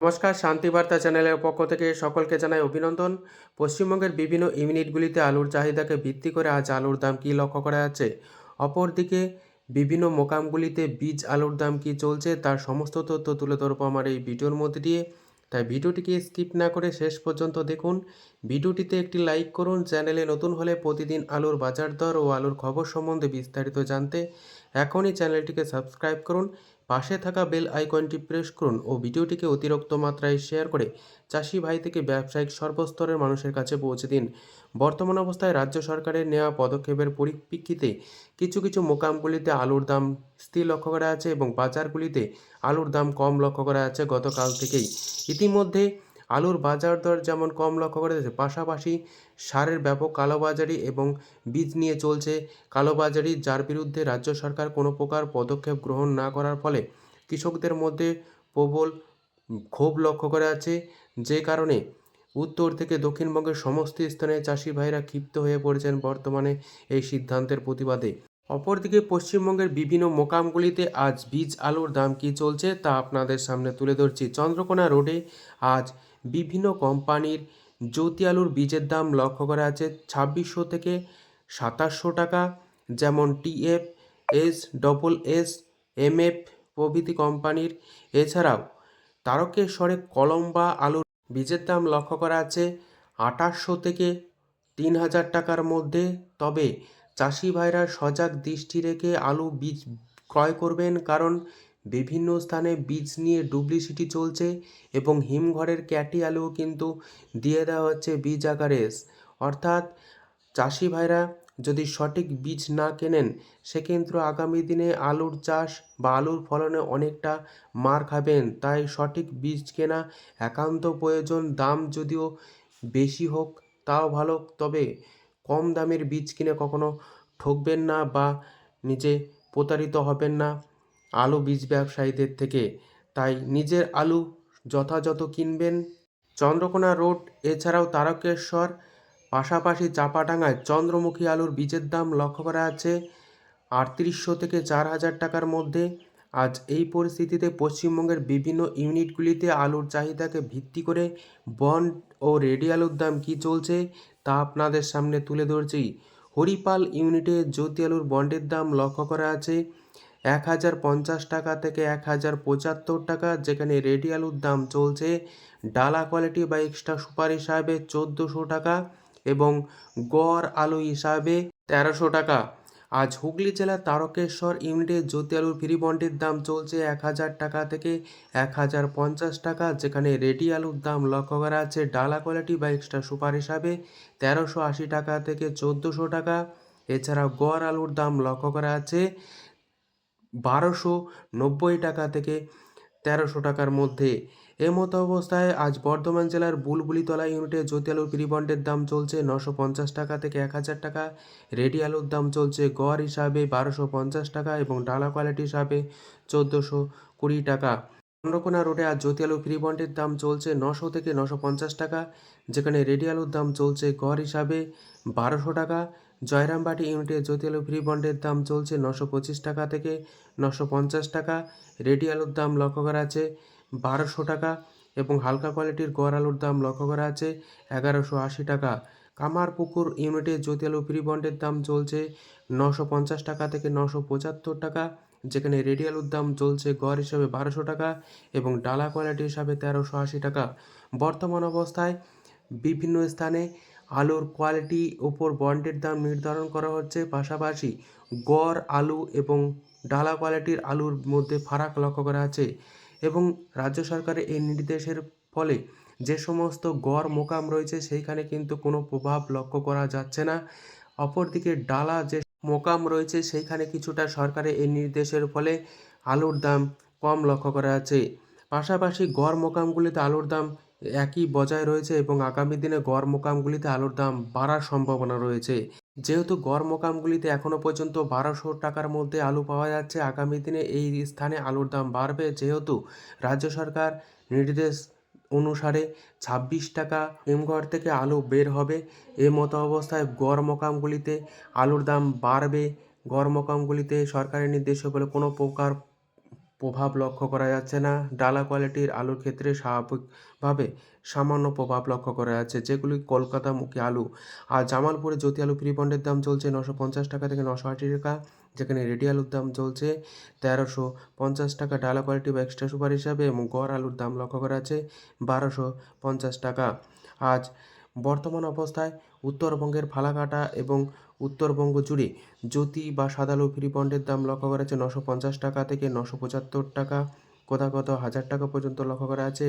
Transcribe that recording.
নমস্কার শান্তিবার্তা চ্যানেলের পক্ষ থেকে সকলকে জানাই অভিনন্দন। পশ্চিমবঙ্গের বিভিন্ন ইউনিটগুলিতে আলুর চাহিদাকে ভিত্তি করে আজ আলুর দাম কী লক্ষ্য করা যাচ্ছে? অপরদিকে, বিভিন্ন মোকামগুলিতে বীজ আলুর দাম কী চলছে তার সমস্ত তথ্য তুলে ধরবো আমার এই ভিডিওর মধ্যে দিয়ে। তাই ভিডিওটিকে স্কিপ না করে শেষ পর্যন্ত দেখুন। ভিডিওটিতে একটি লাইক করুন, চ্যানেলে নতুন হলে প্রতিদিন আলুর বাজার দর ও আলুর খবর সম্বন্ধে বিস্তারিত জানতে এখনই চ্যানেলটিকে সাবস্ক্রাইব করুন। পাশে থাকা বেল আইকনটি প্রেস করুন ও ভিডিওটিকে অতিরিক্ত মাত্রায় শেয়ার করে চাষি ভাই থেকে ব্যবসায়িক সর্বস্তরের মানুষের কাছে পৌঁছে দিন। বর্তমান অবস্থায় রাজ্য সরকারের নেওয়া পদক্ষেপের পরিপ্রেক্ষিতে কিছু কিছু মোকামগুলিতে আলুর দাম স্থির লক্ষ্য করা আছে এবং বাজারগুলিতে আলুর দাম কম লক্ষ্য করা আছে গতকাল থেকেই। ইতিমধ্যে আলুর বাজার দর যেমন কম লক্ষ্য করা যাচ্ছে, পাশাপাশি সারের ব্যাপক কালোবাজারি এবং বীজ নিয়ে চলছে কালোবাজারি, যার বিরুদ্ধে রাজ্য সরকার কোনো প্রকার পদক্ষেপ গ্রহণ না করার ফলে কৃষকদের মধ্যে প্রবল ক্ষোভ লক্ষ্য করা যাচ্ছে। যে কারণে উত্তর থেকে দক্ষিণবঙ্গের সমস্ত স্থানে চাষি ভাইরা ক্ষিপ্ত হয়ে পড়েছেন বর্তমানে এই সিদ্ধান্তের প্রতিবাদে। অপরদিকে পশ্চিমবঙ্গের বিভিন্ন মোকামগুলিতে আজ বীজ আলুর দাম কী চলছে তা আপনাদের সামনে তুলে ধরছি। চন্দ্রকোনা রোডে আজ বিভিন্ন কোম্পানির জ্যোতি আলুর বীজের দাম লক্ষ্য করা আছে ছাব্বিশশো থেকে সাতাশশো টাকা। যেমন TF S, double S MF প্রভৃতি কোম্পানির। এছাড়াও তারকেশ্বরে কলম্বা আলুর বীজের দাম লক্ষ্য করা আছে আঠাশশো থেকে তিন হাজার টাকার মধ্যে। তবে চাষি ভাইরা সজাগ দৃষ্টি রেখে আলু বীজ ক্রয় করবেন, কারণ বিভিন্ন স্থানে বীজ নিয়ে ডুপ্লিসিটি চলছে এবং হিমঘরের ক্যাটি আলুও কিন্তু দিয়ে দেওয়া হচ্ছে বীজ আকারে। অর্থাৎ চাষি ভাইরা যদি সঠিক বীজ না কেনেন, সেক্ষেত্রে আগামী দিনে আলুর চাষ বা আলুর ফলনে অনেকটা মার খাবেন। তাই সঠিক বীজ কেনা একান্ত প্রয়োজন, দাম যদিও বেশি হোক তাও ভালো। তবে কম দামের বীজ কিনে কখনো ঠকবেন না বা নিজে প্রতারিত হবেন না। আলু বীজ ব্যবসায়ীদের থেকে। তাই নিজের আলু যথাযথ কিনবেন। চন্দ্রকোনা রোড, এছাড়াও তারকেশ্বর, পাশাপাশি চাপাডাঙ্গায় চন্দ্রমুখী আলুর বীজের দাম লক্ষ্য করা আছে আটত্রিশশো থেকে চার হাজার টাকার মধ্যে। আজ এই পরিস্থিতিতে পশ্চিমবঙ্গের বিভিন্ন ইউনিটগুলিতে আলুর চাহিদাকে ভিত্তি করে বন্ড ও রেডি আলুর দাম কী চলছে তা আপনাদের সামনে তুলে ধরছি। হরিপাল ইউনিটে জ্যোতি আলুর বন্ডের দাম লক্ষ্য করা আছে এক হাজার পঞ্চাশ টাকা থেকে এক হাজার পঁচাত্তর টাকা, যেখানে রেডি আলুর দাম চলছে ডালা কোয়ালিটি বা এক্সট্রা সুপার হিসাবে চোদ্দোশো টাকা এবং গড় আলু হিসাবে তেরোশো টাকা। আজ হুগলি জেলার তারকেশ্বর ইউনিটে জ্যোতি আলুর ফ্রি বন্ডের দাম চলছে এক হাজার টাকা থেকে এক হাজার পঞ্চাশ টাকা, যেখানে রেডি আলুর দাম লক্ষ্য করা আছে ডালা কোয়ালিটি বা এক্সট্রা সুপার হিসাবে তেরোশো আশি টাকা থেকে চোদ্দোশো টাকা। এছাড়া গড় আলুর দাম লক্ষ্য করা আছে বারোশো নব্বই টাকা থেকে তেরোশো টাকার মধ্যে। এ মতো অবস্থায় আজ বর্ধমান জেলার বুলবুলিতলা ইউনিটে জ্যোতি আলুর পিরিবন্ডের দাম চলছে নশো পঞ্চাশ টাকা থেকে এক হাজার টাকা। রেডি আলুর দাম চলছে গড় হিসাবে বারোশো পঞ্চাশ টাকা এবং ডালা কোয়ালিটি হিসাবে চোদ্দোশো কুড়ি টাকা। চন্দ্রকোনা রোডে আজ জ্যোতি আলু বন্ডের দাম চলছে নশো থেকে নশো পঞ্চাশ টাকা, যেখানে রেডি আলুর দাম চলছে গড় হিসাবে বারোশো টাকা। জয়রামবাটি ইউনিটে জ্যোতি আলু ফ্রি বন্ডের দাম চলছে নশো পঁচিশ টাকা থেকে নশো পঞ্চাশ টাকা। রেডি আলুর দাম লক্ষ্য করা আছে বারোশো টাকা এবং হালকা কোয়ালিটির গড় আলুর দাম লক্ষ্য করা আছে এগারোশো আশি টাকা। কামারপুকুর ইউনিটে জ্যোতি আলু ফ্রি বন্ডের দাম চলছে নশো পঞ্চাশ টাকা থেকে নশো পঁচাত্তর টাকা। যেখানে রেডি আলুর দাম চলছে গড় হিসাবে বারোশো টাকা এবং ডালা কোয়ালিটি হিসাবে তেরোশো আশি টাকা। বর্তমান অবস্থায় বিভিন্ন স্থানে আলুর কোয়ালিটি ওপর বন্ডের দাম নির্ধারণ করা হচ্ছে। পাশাপাশি গড়, আলু এবং ডালা কোয়ালিটির আলুর মধ্যে ফারাক লক্ষ্য করা আছে এবং রাজ্য সরকারের এই নির্দেশের ফলে যে সমস্ত গড় মোকাম রয়েছে, সেইখানে কিন্তু কোনো প্রভাব লক্ষ্য করা যাচ্ছে না। অপরদিকে ডালা যে মোকাম রয়েছে, সেইখানে কিছুটা সরকারের এই নির্দেশের ফলে আলুর দাম কম লক্ষ্য করা আছে। পাশাপাশি গড় মোকামগুলিতে আলুর দাম একই বজায় রয়েছে এবং আগামী দিনে গড় মোকামগুলিতে আলুর দাম বাড়ার সম্ভাবনা রয়েছে। যেহেতু গড় মোকামগুলিতে এখনও পর্যন্ত বারোশো টাকার মধ্যে আলু পাওয়া যাচ্ছে, আগামী দিনে এই স্থানে আলুর দাম বাড়বে। যেহেতু রাজ্য সরকার নির্দেশ অনুসারে ছাব্বিশ টাকা হিমঘর থেকে আলু বের হবে, এ মতো অবস্থায় গড় মোকামগুলিতে আলুর দাম বাড়বে। গড় মোকামগুলিতে সরকারের নির্দেশ বলে কোনো প্রকার প্রভাব লক্ষ্য করা যাচ্ছে না। ডালা কোয়ালিটির আলুর ক্ষেত্রে স্বাভাবিকভাবে সামান্য প্রভাব লক্ষ্য করা যাচ্ছে, যেগুলি কলকাতামুখী আলু। আর জামালপুরে জ্যোতি আলু ফ্রি বন্ডের দাম চলছে নশো পঞ্চাশ টাকা থেকে নশো আশি টাকা, যেখানে রেডি আলুর দাম চলছে তেরোশো পঞ্চাশ টাকা। ডালা কোয়ালিটি বা এক্সট্রা সুপার হিসাবে এবং গড় আলুর দাম লক্ষ্য করা যাচ্ছে বারোশো পঞ্চাশ টাকা। আজ বর্তমান অবস্থায় উত্তরবঙ্গের ফালাকাটা এবং উত্তরবঙ্গ জুড়ে জ্যোতি বা সাদালু ফ্রি বন্ডের দাম লক্ষ্য করা যাচ্ছে নশো পঞ্চাশ টাকা থেকে নশো পঁচাত্তর টাকা, কোথাও কোথাও হাজার টাকা পর্যন্ত লক্ষ্য করা আছে